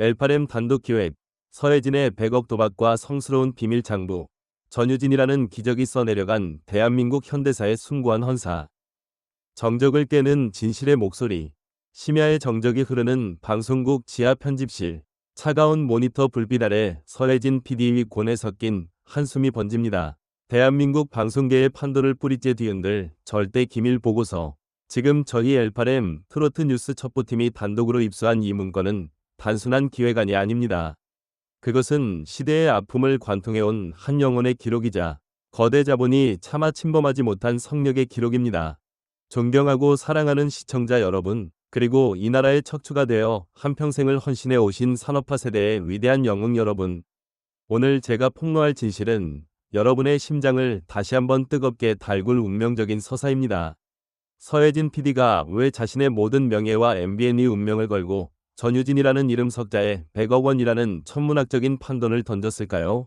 엘파렘 단독 기획, 서혜진의 100억 도박과 성스러운 비밀 장부, 전유진이라는 기적이 써내려간 대한민국 현대사의 숭고한 헌사. 정적을 깨는 진실의 목소리, 심야의 정적이 흐르는 방송국 지하 편집실, 차가운 모니터 불빛 아래 서혜진 PD의 곤에 섞인 한숨이 번집니다. 대한민국 방송계의 판도를 뿌리째 뒤흔들 절대 기밀 보고서. 지금 저희 엘파렘 트로트 뉴스 첩보팀이 단독으로 입수한 이 문건은 단순한 기획안이 아닙니다. 그것은 시대의 아픔을 관통해온 한 영혼의 기록이자 거대 자본이 차마 침범하지 못한 성력의 기록입니다. 존경하고 사랑하는 시청자 여러분, 그리고 이 나라의 척추가 되어 한평생을 헌신해 오신 산업화 세대의 위대한 영웅 여러분. 오늘 제가 폭로할 진실은 여러분의 심장을 다시 한번 뜨겁게 달굴 운명적인 서사입니다. 서혜진 PD가 왜 자신의 모든 명예와 MBN의 운명을 걸고 전유진이라는 이름 석자에 100억 원이라는 천문학적인 판돈을 던졌을까요?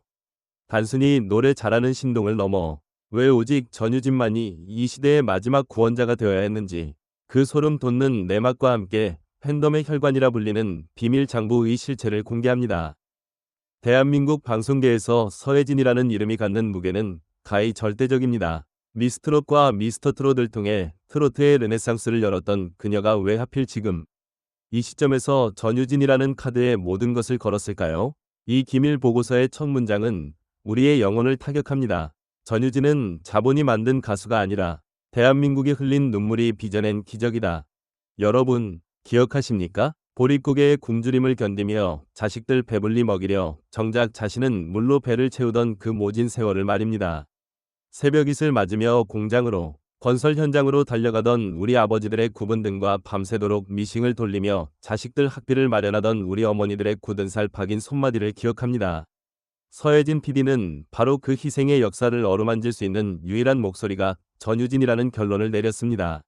단순히 노래 잘하는 신동을 넘어 왜 오직 전유진만이 이 시대의 마지막 구원자가 되어야 했는지 그 소름 돋는 내막과 함께 팬덤의 혈관이라 불리는 비밀 장부의 실체를 공개합니다. 대한민국 방송계에서 서혜진이라는 이름이 갖는 무게는 가히 절대적입니다. 미스트롯과 미스터트롯을 통해 트로트의 르네상스를 열었던 그녀가 왜 하필 지금 이 시점에서 전유진이라는 카드에 모든 것을 걸었을까요? 이 기밀 보고서의 첫 문장은 우리의 영혼을 타격합니다. 전유진은 자본이 만든 가수가 아니라 대한민국이 흘린 눈물이 빚어낸 기적이다. 여러분, 기억하십니까? 보릿고개의 굶주림을 견디며 자식들 배불리 먹이려 정작 자신은 물로 배를 채우던 그 모진 세월을 말입니다. 새벽잇을 맞으며 공장으로 건설 현장으로 달려가던 우리 아버지들의 구분 등과 밤새도록 미싱을 돌리며 자식들 학비를 마련하던 우리 어머니들의 굳은 살 박인 손마디를 기억합니다. 서혜진 PD는 바로 그 희생의 역사를 어루만질 수 있는 유일한 목소리가 전유진이라는 결론을 내렸습니다.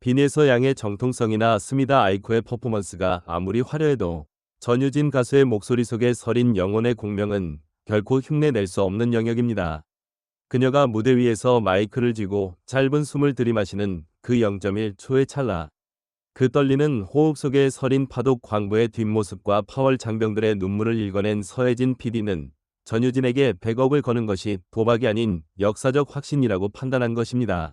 빈에서 양의 정통성이나 스미다 아이코의 퍼포먼스가 아무리 화려해도 전유진 가수의 목소리 속에 서린 영혼의 공명은 결코 흉내낼 수 없는 영역입니다. 그녀가 무대 위에서 마이크를 쥐고 짧은 숨을 들이마시는 그 0.1초의 찰나. 그 떨리는 호흡 속에 서린 파독 광부의 뒷모습과 파월 장병들의 눈물을 읽어낸 서혜진 PD는 전유진에게 100억을 거는 것이 도박이 아닌 역사적 확신이라고 판단한 것입니다.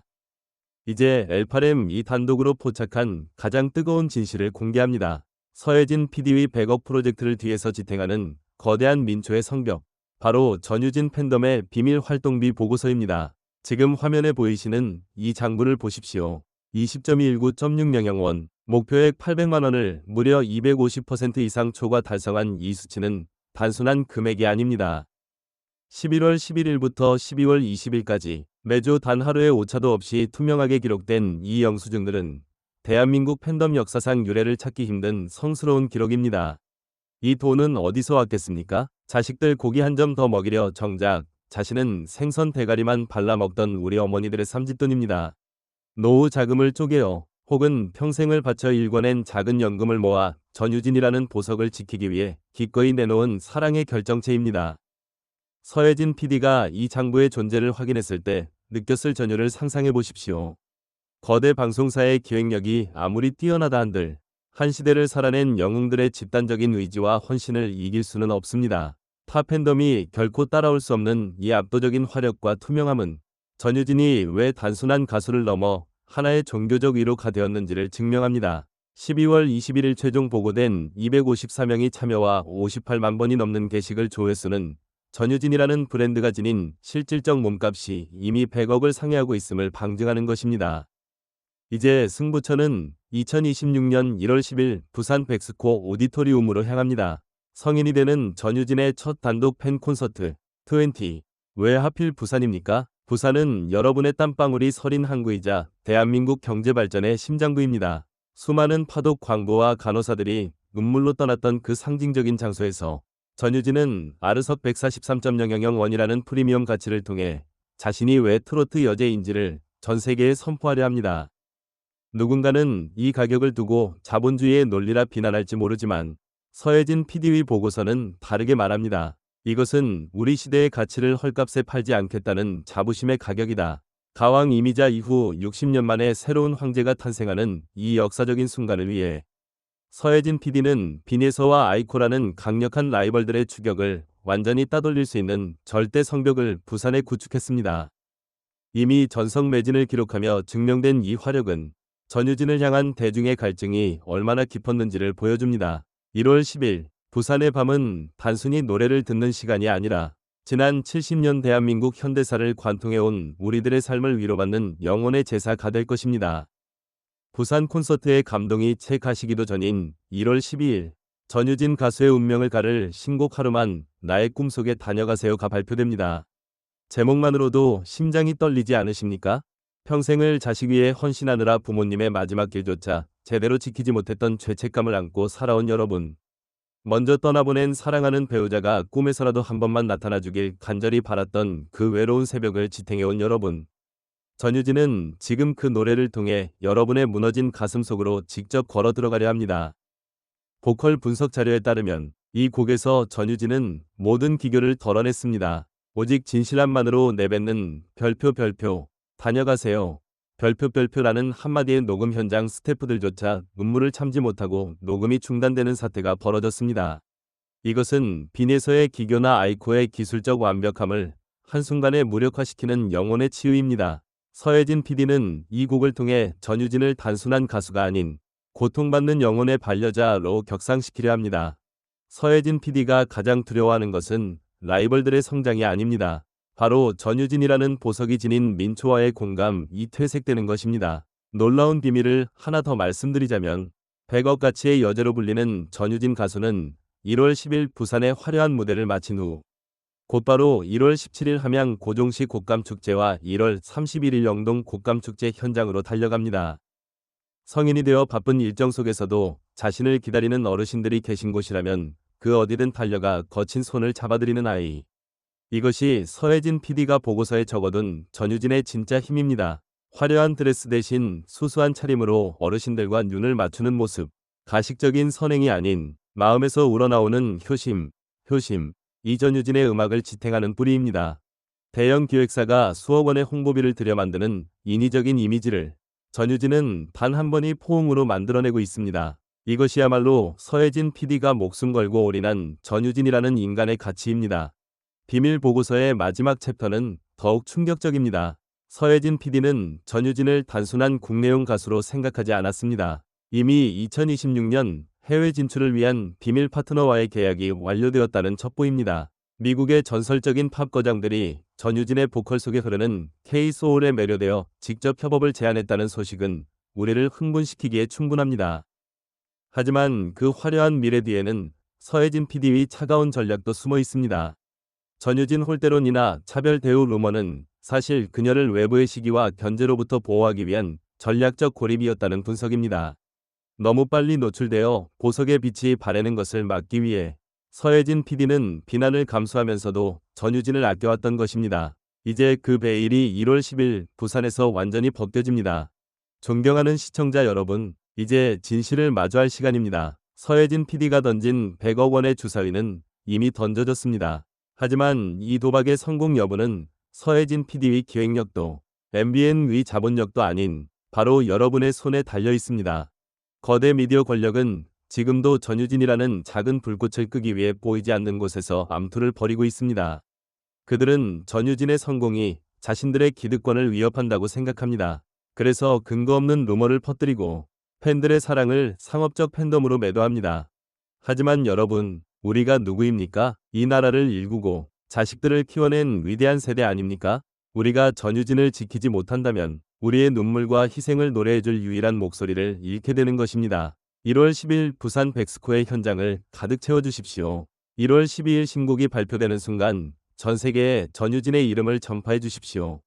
이제 엘파렘 이 단독으로 포착한 가장 뜨거운 진실을 공개합니다. 서혜진 PD의 100억 프로젝트를 뒤에서 지탱하는 거대한 민초의 성벽. 바로 전유진 팬덤의 비밀 활동비 보고서입니다. 지금 화면에 보이시는 이 장부를 보십시오. 20.19.6영원 목표액 800만원을 무려 250% 이상 초과 달성한 이 수치는 단순한 금액이 아닙니다. 11월 11일부터 12월 20일까지 매주 단 하루의 오차도 없이 투명하게 기록된 이 영수증들은 대한민국 팬덤 역사상 유례를 찾기 힘든 성스러운 기록입니다. 이 돈은 어디서 왔겠습니까? 자식들 고기 한 점 더 먹이려 정작 자신은 생선 대가리만 발라 먹던 우리 어머니들의 삼짓돈입니다. 노후 자금을 쪼개어 혹은 평생을 바쳐 일궈낸 작은 연금을 모아 전유진이라는 보석을 지키기 위해 기꺼이 내놓은 사랑의 결정체입니다. 서혜진 PD가 이 장부의 존재를 확인했을 때 느꼈을 전율을 상상해 보십시오. 거대 방송사의 기획력이 아무리 뛰어나다 한들 한 시대를 살아낸 영웅들의 집단적인 의지와 헌신을 이길 수는 없습니다. 타 팬덤이 결코 따라올 수 없는 이 압도적인 화력과 투명함은 전유진이 왜 단순한 가수를 넘어 하나의 종교적 위로가 되었는지를 증명합니다. 12월 21일 최종 보고된 254명이 참여와 58만 번이 넘는 게시글 조회수는 전유진이라는 브랜드가 지닌 실질적 몸값이 이미 100억을 상회하고 있음을 방증하는 것입니다. 이제 승부처는 2026년 1월 10일 부산 백스코 오디토리움으로 향합니다. 성인이 되는 전유진의 첫 단독 팬 콘서트 20. 왜 하필 부산입니까? 부산은 여러분의 땀방울이 서린 항구이자 대한민국 경제 발전의 심장부입니다. 수많은 파독 광부와 간호사들이 눈물로 떠났던 그 상징적인 장소에서 전유진은 아르석 143.000원이라는 프리미엄 가치를 통해 자신이 왜 트로트 여제인지를 전 세계에 선포하려 합니다. 누군가는 이 가격을 두고 자본주의의 논리라 비난할지 모르지만 서혜진 PD의 보고서는 다르게 말합니다. 이것은 우리 시대의 가치를 헐값에 팔지 않겠다는 자부심의 가격이다. 가왕 이미자 이후 60년 만에 새로운 황제가 탄생하는 이 역사적인 순간을 위해 서혜진 PD는 비네서와 아이코라는 강력한 라이벌들의 추격을 완전히 따돌릴 수 있는 절대 성벽을 부산에 구축했습니다. 이미 전성 매진을 기록하며 증명된 이 화력은 전유진을 향한 대중의 갈증이 얼마나 깊었는지를 보여줍니다. 1월 10일 부산의 밤은 단순히 노래를 듣는 시간이 아니라 지난 70년 대한민국 현대사를 관통해온 우리들의 삶을 위로받는 영혼의 제사가 될 것입니다. 부산 콘서트의 감동이 채 가시기도 전인 1월 12일 전유진 가수의 운명을 가를 신곡 하루만 나의 꿈속에 다녀가세요가 발표됩니다. 제목만으로도 심장이 떨리지 않으십니까? 평생을 자식 위해 헌신하느라 부모님의 마지막 길조차 제대로 지키지 못했던 죄책감을 안고 살아온 여러분. 먼저 떠나보낸 사랑하는 배우자가 꿈에서라도 한 번만 나타나주길 간절히 바랐던 그 외로운 새벽을 지탱해온 여러분. 전유진은 지금 그 노래를 통해 여러분의 무너진 가슴 속으로 직접 걸어 들어가려 합니다. 보컬 분석 자료에 따르면 이 곡에서 전유진은 모든 기교를 덜어냈습니다. 오직 진실함만으로 내뱉는 별표 별표 다녀가세요. 별표 별표라는 한마디의 녹음 현장 스태프들조차 눈물을 참지 못하고 녹음이 중단되는 사태가 벌어졌습니다. 이것은 빈에서의 기교나 아이코의 기술적 완벽함을 한순간에 무력화시키는 영혼의 치유입니다. 서혜진 PD는 이 곡을 통해 전유진을 단순한 가수가 아닌 고통받는 영혼의 반려자로 격상시키려 합니다. 서혜진 PD가 가장 두려워하는 것은 라이벌들의 성장이 아닙니다. 바로 전유진이라는 보석이 지닌 민초와의 공감이 퇴색되는 것입니다. 놀라운 비밀을 하나 더 말씀드리자면 100억 가치의 여제로 불리는 전유진 가수는 1월 10일 부산의 화려한 무대를 마친 후 곧바로 1월 17일 함양 고종시 곡감축제와 1월 31일 영동 곡감축제 현장으로 달려갑니다. 성인이 되어 바쁜 일정 속에서도 자신을 기다리는 어르신들이 계신 곳이라면 그 어디든 달려가 거친 손을 잡아드리는 아이. 이것이 서혜진 PD가 보고서에 적어둔 전유진의 진짜 힘입니다. 화려한 드레스 대신 수수한 차림으로 어르신들과 눈을 맞추는 모습. 가식적인 선행이 아닌 마음에서 우러나오는 효심, 효심. 이전유진의 음악을 지탱하는 뿌리입니다. 대형 기획사가 수억 원의 홍보비를 들여 만드는 인위적인 이미지를 전유진은 단 한 번이 포옹으로 만들어내고 있습니다. 이것이야말로 서혜진 PD가 목숨 걸고 올인한 전유진이라는 인간의 가치입니다. 비밀 보고서의 마지막 챕터는 더욱 충격적입니다. 서혜진 PD는 전유진을 단순한 국내용 가수로 생각하지 않았습니다. 이미 2026년 해외 진출을 위한 비밀 파트너와의 계약이 완료되었다는 첩보입니다. 미국의 전설적인 팝 거장들이 전유진의 보컬 속에 흐르는 K-소울에 매료되어 직접 협업을 제안했다는 소식은 우리를 흥분시키기에 충분합니다. 하지만 그 화려한 미래 뒤에는 서혜진 PD의 차가운 전략도 숨어 있습니다. 전유진 홀대론이나 차별 대우 루머는 사실 그녀를 외부의 시기와 견제로부터 보호하기 위한 전략적 고립이었다는 분석입니다. 너무 빨리 노출되어 보석의 빛이 바래는 것을 막기 위해 서혜진 PD는 비난을 감수하면서도 전유진을 아껴왔던 것입니다. 이제 그 베일이 1월 10일 부산에서 완전히 벗겨집니다. 존경하는 시청자 여러분, 이제 진실을 마주할 시간입니다. 서혜진 PD가 던진 100억 원의 주사위는 이미 던져졌습니다. 하지만 이 도박의 성공 여부는 서혜진 PD의 기획력도 MBN 위 자본력도 아닌 바로 여러분의 손에 달려 있습니다. 거대 미디어 권력은 지금도 전유진이라는 작은 불꽃을 끄기 위해 보이지 않는 곳에서 암투를 벌이고 있습니다. 그들은 전유진의 성공이 자신들의 기득권을 위협한다고 생각합니다. 그래서 근거 없는 루머를 퍼뜨리고 팬들의 사랑을 상업적 팬덤으로 매도합니다. 하지만 여러분, 우리가 누구입니까? 이 나라를 일구고 자식들을 키워낸 위대한 세대 아닙니까? 우리가 전유진을 지키지 못한다면 우리의 눈물과 희생을 노래해줄 유일한 목소리를 잃게 되는 것입니다. 1월 10일 부산 백스코의 현장을 가득 채워주십시오. 1월 12일 신곡이 발표되는 순간 전 세계에 전유진의 이름을 전파해 주십시오.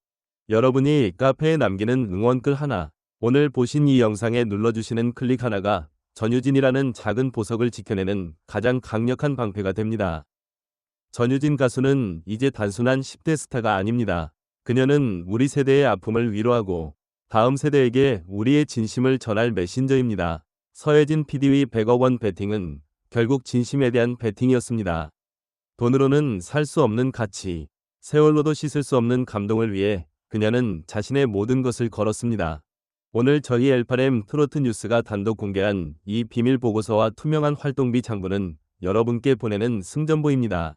여러분이 카페에 남기는 응원글 하나, 오늘 보신 이 영상에 눌러주시는 클릭 하나가 전유진이라는 작은 보석을 지켜내는 가장 강력한 방패가 됩니다. 전유진 가수는 이제 단순한 10대 스타가 아닙니다. 그녀는 우리 세대의 아픔을 위로하고 다음 세대에게 우리의 진심을 전할 메신저입니다. 서혜진 PD의 100억 원 베팅은 결국 진심에 대한 베팅이었습니다. 돈으로는 살 수 없는 가치, 세월로도 씻을 수 없는 감동을 위해 그녀는 자신의 모든 것을 걸었습니다. 오늘 저희 L8M 트로트 뉴스가 단독 공개한 이 비밀 보고서와 투명한 활동비 장부는 여러분께 보내는 승전보입니다.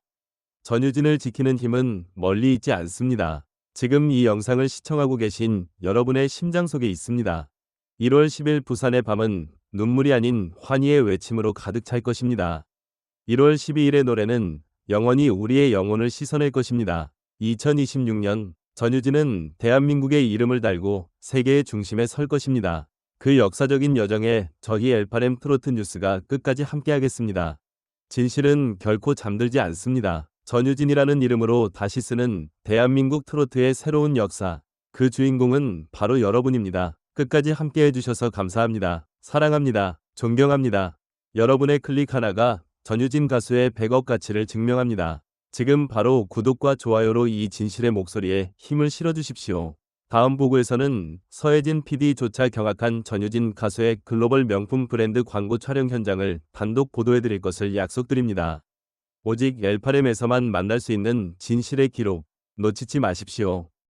전유진을 지키는 힘은 멀리 있지 않습니다. 지금 이 영상을 시청하고 계신 여러분의 심장 속에 있습니다. 1월 10일 부산의 밤은 눈물이 아닌 환희의 외침으로 가득 찰 것입니다. 1월 12일의 노래는 영원히 우리의 영혼을 씻어낼 것입니다. 2026년 전유진은 대한민국의 이름을 달고 세계의 중심에 설 것입니다. 그 역사적인 여정에 저희 L8M 트로트 뉴스가 끝까지 함께하겠습니다. 진실은 결코 잠들지 않습니다. 전유진이라는 이름으로 다시 쓰는 대한민국 트로트의 새로운 역사. 그 주인공은 바로 여러분입니다. 끝까지 함께해 주셔서 감사합니다. 사랑합니다. 존경합니다. 여러분의 클릭 하나가 전유진 가수의 100억 가치를 증명합니다. 지금 바로 구독과 좋아요로 이 진실의 목소리에 힘을 실어주십시오. 다음 보고에서는 서혜진 PD조차 경악한 전유진 가수의 글로벌 명품 브랜드 광고 촬영 현장을 단독 보도해드릴 것을 약속드립니다. 오직 L8M에서만 만날 수 있는 진실의 기록 놓치지 마십시오.